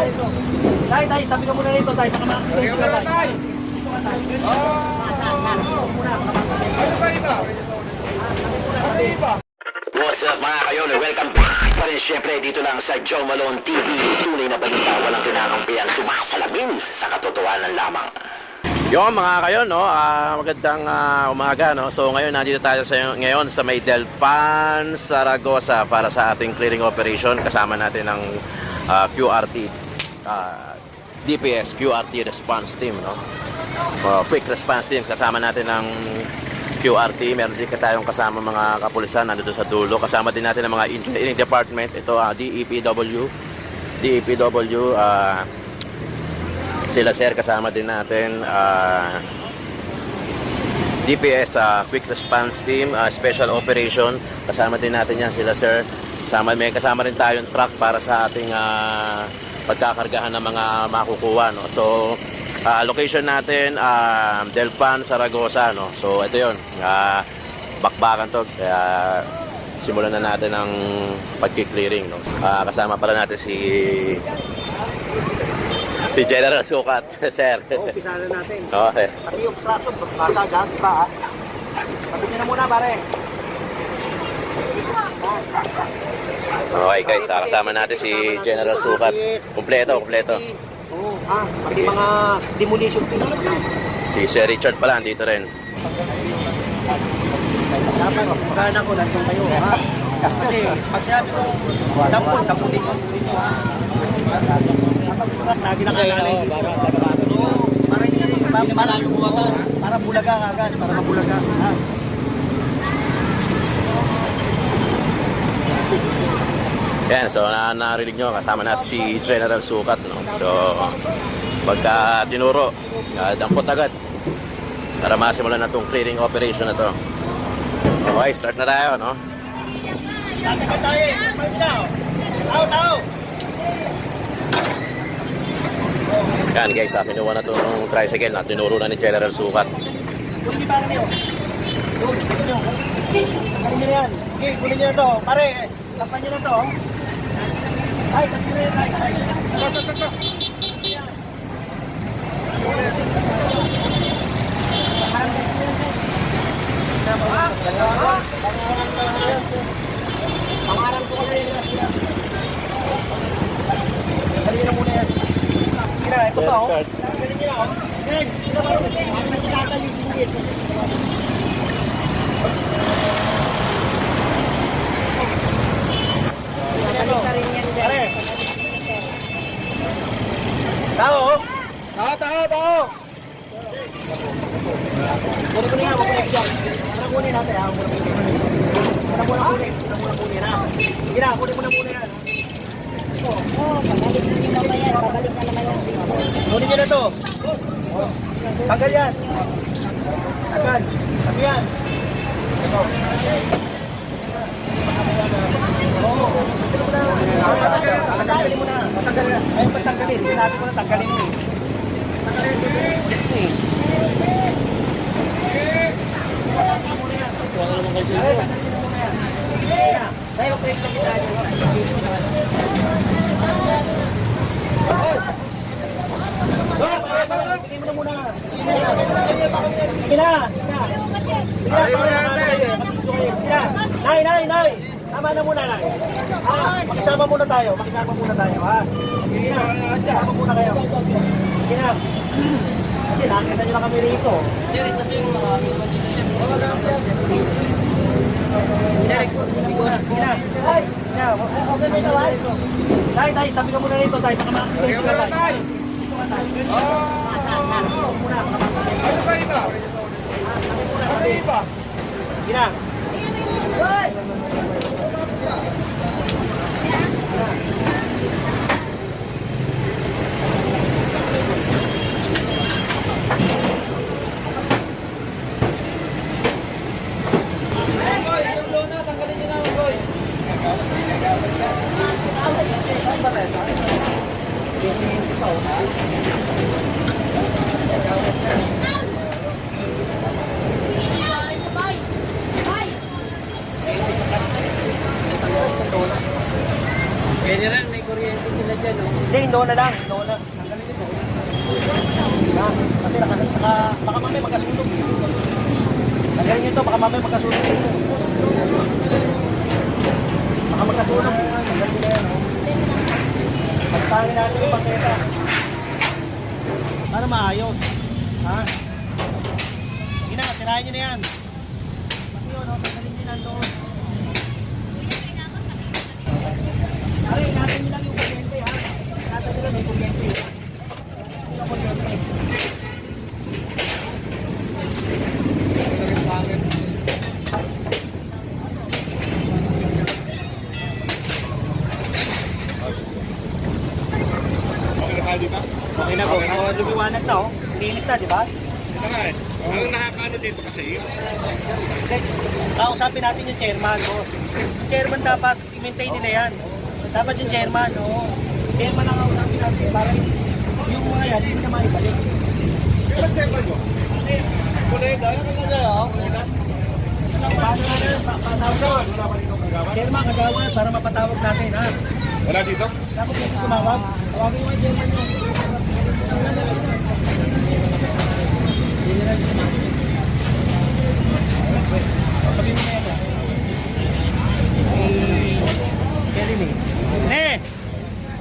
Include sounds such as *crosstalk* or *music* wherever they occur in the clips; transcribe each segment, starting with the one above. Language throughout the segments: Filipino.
Tay, tay, sabi ka muna rito, tay. Baka makakita ka, tay. Dito ka, tay. Dito muna, baka makakita. What's up mga kayon? Welcome back pa rin syempre dito lang sa Joe Malone TV. Tunay na balita, walang kinakampihan, sumasalamin sa katotohanan lamang. Yung mga kayon, no, ah, magandang ah, umaga. No? So ngayon, nandito tayo sa, ngayon sa may Delpan, Saragossa para sa ating clearing operation. Kasama natin ang ah, QRT, ah, DPS, QRT Response Team. No? Oh, quick response team. Kasama natin ng QRT meron din tayong kasama mga kapulisan nandito sa dulo. Kasama din natin ang mga engineering department. Ito ah, DEPW DEPW ah, sila sir. Kasama din natin ah, DPS ah, Quick Response Team ah, Special Operation. Kasama din natin yan sila sir. Kasama, may kasama rin tayong truck para sa ating ah, pagkakargahan ng mga makukuha no? so ah, location natin ah, Delpan, Saragossa no? so ito yun ah, bakbakan to kaya simulan na natin ang pagki-clearing no? Ah, kasama pala natin si si General Sukat *laughs* sir Oh, na natin. okay Pati yung praso, bata, dati pa. Sabi niyo na muna, pare. Okay guys, ah, kasama natin si General Sukat. Kumpleto, kumpleto. Oo, ah, pati mga demolition team. Si Sir Richard pala, andito rin. Dapat, magkana ko, nandun kayo, ha? Kasi, pag sinabi ko, dampol, dampulin ko lagi na kailangan. Para hindi, para, bulaga agad, para mabulaga, ha? Yan, so na narinig nyo, kasama natin si General Sukat. No? So, pagka tinuro, uh, dampot agad. Para masimulan na itong clearing operation na to. Okay, start na tayo, no? Yan guys, ah, kinuha na itong tricycle na tinuro na ni General Sukat. Kunin ba niyo? Yun, kunin niyo. Kunin niyo yan. Okay, kunin niyo na to. Pare, tapan niyo na to. oh. Ay, tapan niyo yan. Ay. Ito, ito, ito. Pangalan ko kayo yun. Dali na muna yan. Na, ito pa, oh. Dali niyo na, oh. Hey, ito pa, oh. Na yung singit? Balik ka rin yan dyan. Pare. Tao! Tao, tao, tao! Kunin ko niya, makunik siya. Ano kunin natin, ha? Kunin ko Ano muna kunin? Ano muna kunin, ha? Sige na, kunin mo na muna yan. Oo, oh, babalik na yung mamaya. Babalik na naman yan dito. Kunin niyo na to. Oh. Tanggal yan. Tanggal. Sabi yan. Ito. Oo. Tanggalin mo na. Tanggalin mo na. Ayun, patanggalin. Sinabi ko na tanggalin mo eh. Tanggalin mo eh. Ay, tanggalin mo na yan. Na. Tayo, break na kita. Sige mo na Sige na. Sige na. Nay, nay, nay. Tama na muna, nay. Ha? Makisama muna tayo. Makisama muna tayo, ha? Na. Makisama muna kayo. Na. Kasi nakita nyo na kami rito. Sige na. Tay, sige na. Okay na ito, ha? Tay, tay, sabi ka muna rito, tay. Baka makakita ka, tay. Dito ka, tay. Ano ba ito? Ano iba? Sige na. Boy, yung blow na, tanggalin niyo na, boy. General, may kuryente sila dyan, no na lang. No na. Kasi naka, naka, baka mamaya magkasunog. Tanggalin nyo ito, baka mamaya magkasunog. Baka magkasunog. Tanggalin nyo na yan. oh. Pagpangin natin yung paseta. Para maayos. Ha? Sige na, tirahin nyo na yan. Pati yun, oh, tanggalin nyo na doon. Ay, natin nyo lang yung kuryente ha. Natin nyo lang yung kuryente. Yung kuryente. Okay na po. Okay. Lumiwanag na oh. Linis na, di ba? Ang nakakaano dito kasi, Check. Kausapin natin yung chairman. Oh. Yung chairman dapat, i-maintain nila yan. Dapat yung chairman, oo. Chairman ang natin para yung mga yan, hindi na maibalik. Paano nga na, pa- patawag. Chairman, kagawad para mapatawag natin, ha? wala dito? Dapat yung tumawag. Tawagin mo yung. Sabihin mo na yan. Eh, kay Rene. Ne!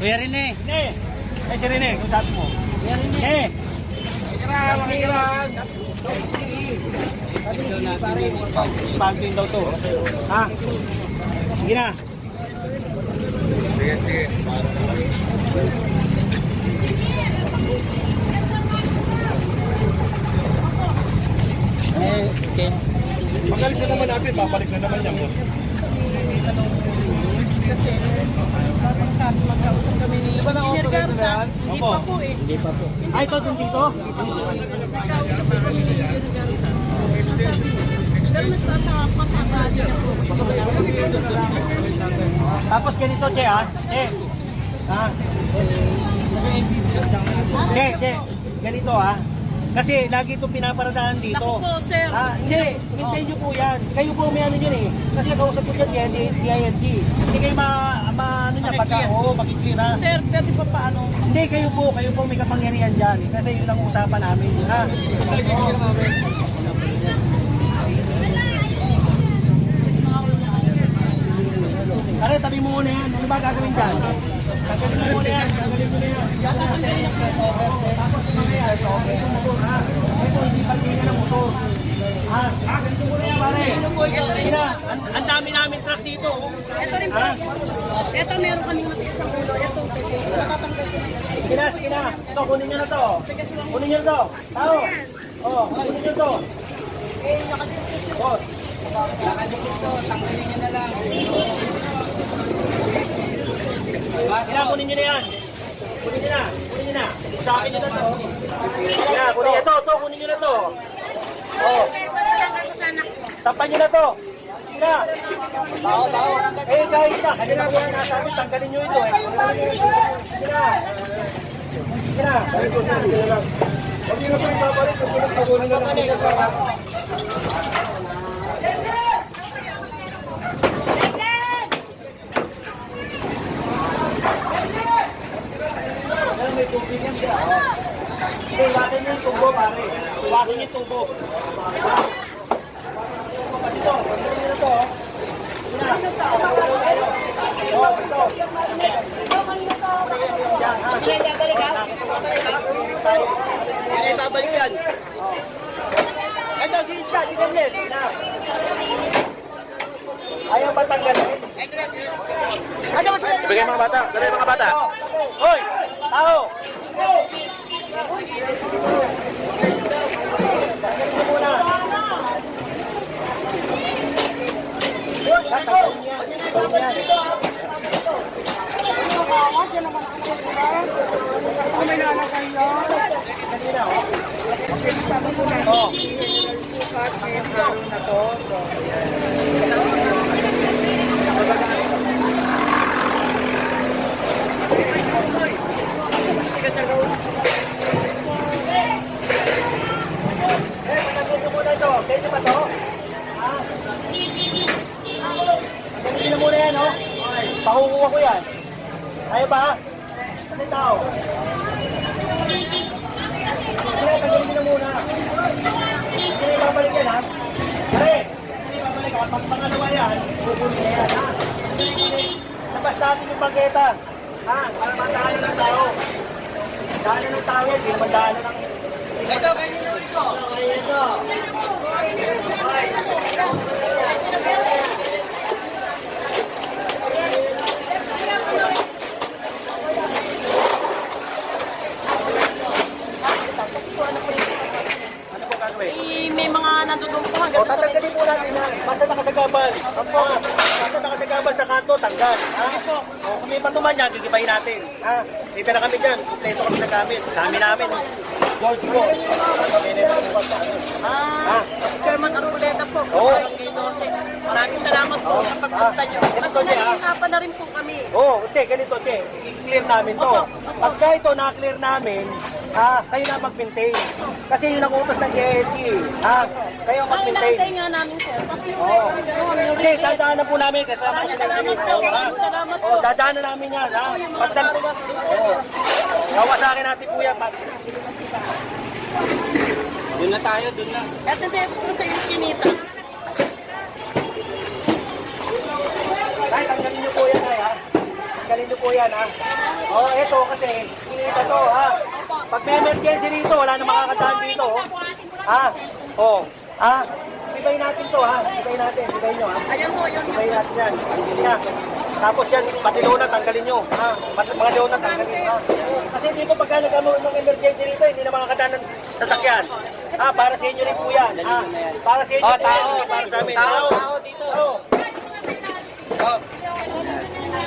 Kuya Rene. Ne! Ay, si Rene, kung sabi mo. Ne! Makirang, makirang! Bagay daw to. Ha? Sige na. Sige, sige. Eh, Ken. Magalis na naman natin, babalik na naman yan. Sabi magkausap kami ni Engineer na Garza. Hindi pa po eh. Hindi pa po. Ay, ito din dito? Nagkausap kami ni Engineer Garza. Sabi pero nagpasa pasabali na po. Gusto ko lang. Tapos ganito, Che, ha? Che. Ha? Che, Che. Ganito, ha? Kasi lagi itong pinaparadahan dito. Naku po, sir. Ah, hindi, hintay niyo po yan. Kayo po may ano dyan eh. Kasi kausap ko dyan, DILG. Hindi kayo ma, ma ano niya, pagka, oo, makiklear ha. Sir, pwede pa paano? Hindi, kayo po, kayo po may kapangyarihan dyan. Kasi yun lang usapan namin, ha? Are, tabi mo muna yan. Ano ba gagawin dyan? Ang, dami namin truck dito. Ito rin po. Ito meron kami matigas ng ulo. Ito, natatanggal ko. Sige na, sige na. Ito, kunin nyo na to. Kunin nyo na to. Tao. Oh, kunin nyo to. Oh, Tanggalin niya na lang. Sige na, kunin nyo na yan. Kunin nyo na. Kunin nyo na. Sa akin nyo na to. Sige na, kunin nyo to. To, kunin nyo na to. Oh. Tapan nyo na to. Sige na. Tao, tao. Eh, guys na. Kanina ko yan nasabi, tanggalin nyo ito eh. Na. Sige na. Hindi na po ibabalik, susunod na kunin na natin. Tubig yan siya. Hindi, wakin yung tubo, pare. Wakin yung tubo. Dito, dito na to. Yan, ha? Hindi babalik yan. Ito, si Iska, si Daniel. Na. Ayaw ba tanggalin? Bigay mga bata, bigay mga bata. Hoy! Tao! Tanggalin mo muna. Hoy, tanggalin yan. Tanggalin yan. Kanina, oh. Oh. Eh, patanggalin nyo muna ito. Kaya ba to? Ha? Patanggalin nyo muna yan, oh. Pakukuha ko yan. Ayaw ba? Kasi tao. Sige, tanggalin mo na muna. Sige, babalik yan ha. Pare, sige, babalik ha. Pag pangalawa yan, kukunin na yan. Labas natin yung bangketa. Ha? Para madaanan ng tao. Daanan ng tao yan, hindi naman daanan ng... Ito, kanino ito? Ito. Ano po gagawin? Eh, may mga nandudong po O, tatanggalin po natin yan. Basta nakasagabal. Ha? Basta nakasagabal sa kanto, tanggal. Ha? O, kung may patuman yan, gigibayin natin. Ha? Dito na kami dyan. Kompleto kami sa gamit. Dami namin. George po. Ah, Chairman Arboleda po, Oo. Barangay 12. Maraming salamat po sa pagpunta niyo. Ganito niya, ah. nahihinapan na rin po kami. Oo, oh, te, ganito, te. I-clear namin to. Opo, opo. Pagka ito na-clear namin, ha, kayo na mag-maintain. Kasi yun ang utos ng JST. Ha? Kayo ang Ang mag-maintain. inaantay nga namin, sir. Pati yung yung Hindi, dadaanan po namin kasi Maraming salamat po. Salamat po. Oh, dadaanan namin yan, ha? Pagdal... Oo. Kawasakin natin po yan. Pat. Doon na tayo, doon na. At hindi po sa iskinita. Ay, tanggalin niyo po yan, ay, ha? Tanggalin niyo po yan, ha? Oh, eto kasi, kinita to, ha? Pag may emergency dito, wala na makakadaan dito, oh. Ha? Oo. Oh. Ha? Ibay natin to, ha? Ibay natin, ibay nyo, ha? Ayan po, yun Ibay natin yan. Yan. Tapos yan, pati donut, tanggalin nyo. Ha? Pati mga donut, tanggalin, ha? Kasi dito, pagka nagkaroon ng emergency dito, hindi na makakadaan ng sasakyan. Ha? Para sa inyo rin po yan, ha? Para sa inyo Oh, po yan, tao. para sa amin. Tao, Tao. tao dito. Oo.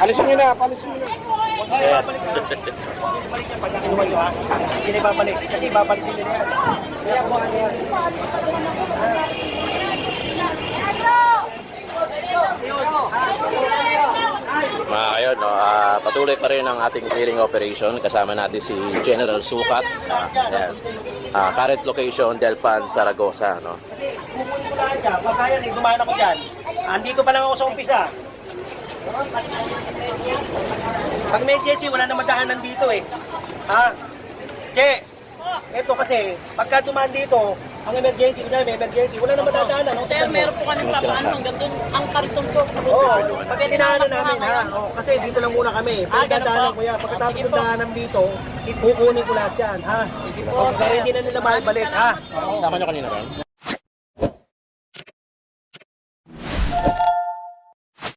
Alisin nyo na, alisin nyo na. Huwag ibabalik yan pag nakinuha ibabalik. Kasi ibabalik din. Kaya po ano yan. Kayon, no, ah, patuloy pa rin ang ating clearing operation. Kasama natin si General Sukat. Ayan. Ah, current location, Delpan, Zaragoza. No? Kasi kukunin ko lahat yan. Pag kaya, dumaan ako dyan. Andito pa lang ako sa umpisa. Pag may Jechi, wala na madahanan dito eh. Ha? Che, ito kasi, pagka dumaan dito, ang emergency, kunyari may emergency, wala na madadaanan. no? Sir, meron po kami papaano hanggang doon. Ang karton po. Oo, pag Pwede tinaanan na namin ha. Oh, kasi dito lang muna kami. Ah, Pag ganun dadaanan po. ko yan, pagkatapos Sige ng po. daanan dito, kukunin ko lahat yan ha. po, Oh, para sir. hindi na nila maibalik ha. Kasama nyo kanina ron?